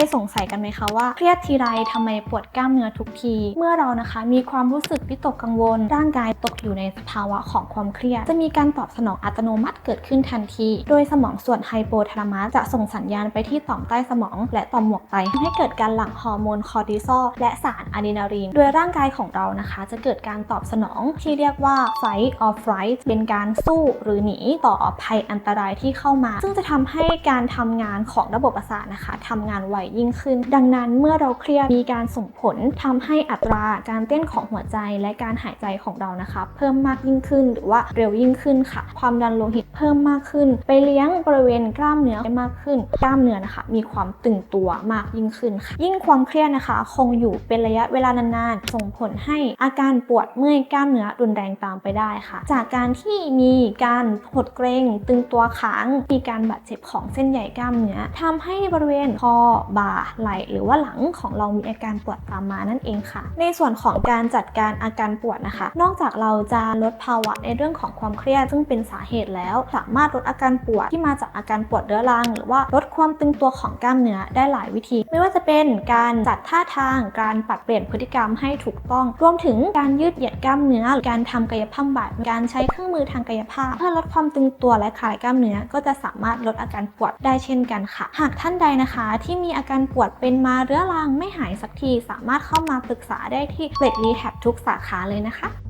ยสงสัยกันไหมคะว่าเครียดทีไรทำไมปวดกล้ามเนื้อทุกที เมื่อเรานะคะ มีความรู้สึกวิตกกังวล ร่างกายตกอยู่ในสภาวะของความเครียด จะมีการตอบสนองอัตโนมัติเกิดขึ้นทันที โดยสมองส่วนไฮโปทาลามัสจะส่งสัญญาณไปที่ต่อมใต้สมอง และต่อมหมวกไตทำให้เกิดการหลั่งฮอร์โมนคอร์ติซอลและสารอะดรีนาลีนโดยร่างกายของเรานะคะ จะเกิดการตอบสนองที่เรียกว่า fight or flight เป็นการสู้หรือหนีต่อภัยอันตรายที่เข้ามา ซึ่งจะทำให้การทำงานของระบบประสาทนะคะทำงานไวยิ่งขึ้น ดังนั้นเมื่อเราเครียดมีการส่งผลทำให้อัตราการเต้นของหัวใจและการหายใจของเรานะคะ เพิ่มมากยิ่งขึ้นหรือว่าเร็วยิ่งขึ้นค่ะ ความดันโลหิตเพิ่มมากขึ้น ไปเลี้ยงบริเวณกล้ามเนื้อได้มากขึ้น กล้ามเนื้อนะคะ มีความตึงตัวมากยิ่งขึ้นค่ะ ยิ่งความเครียดนะคะ คงอยู่เป็นระยะเวลานานๆ ส่งผลให้อาการปวดเมื่อยกล้ามเนื้อรุนแรงตามไปได้ค่ะ จากการที่มีการหดเกรงตึงตัวค้าง มีการบาดเจ็บของเส้นใหญ่กล้ามเนื้อทำให้บริเวณคอบ่าไหล่หรือว่าหลังของเรามีอาการปวดตามมานั่นเองค่ะ ในส่วนของการจัดการอาการปวดนะคะ นอกจากเราจะลดภาวะในเรื่องของความเครียดซึ่งเป็นสาเหตุแล้ว สามารถลดอาการปวดที่มาจากอาการปวดเรื้อรัง หรือว่าลดความตึงตัวของกล้ามเนื้อได้หลายวิธี ไม่ว่าจะเป็นการจัดท่าทางการปรับเปลี่ยนพฤติกรรมให้ถูกต้อง รวมถึงการยืดเหยียดกล้ามเนื้อการทำกายภาพบำบัดการใช้เครื่องมือทางกายภาพ เพื่อลดความตึงตัวและคลายกล้ามเนื้อก็จะสามารถลดอาการปวดได้เช่นกันค่ะ หากท่านใดนะคะที่มีอาการปวดเป็นมาเรื้อรังไม่หายสักที สามารถเข้ามาปรึกษาได้ที่เวทรีแทบทุกสาขาเลยนะคะ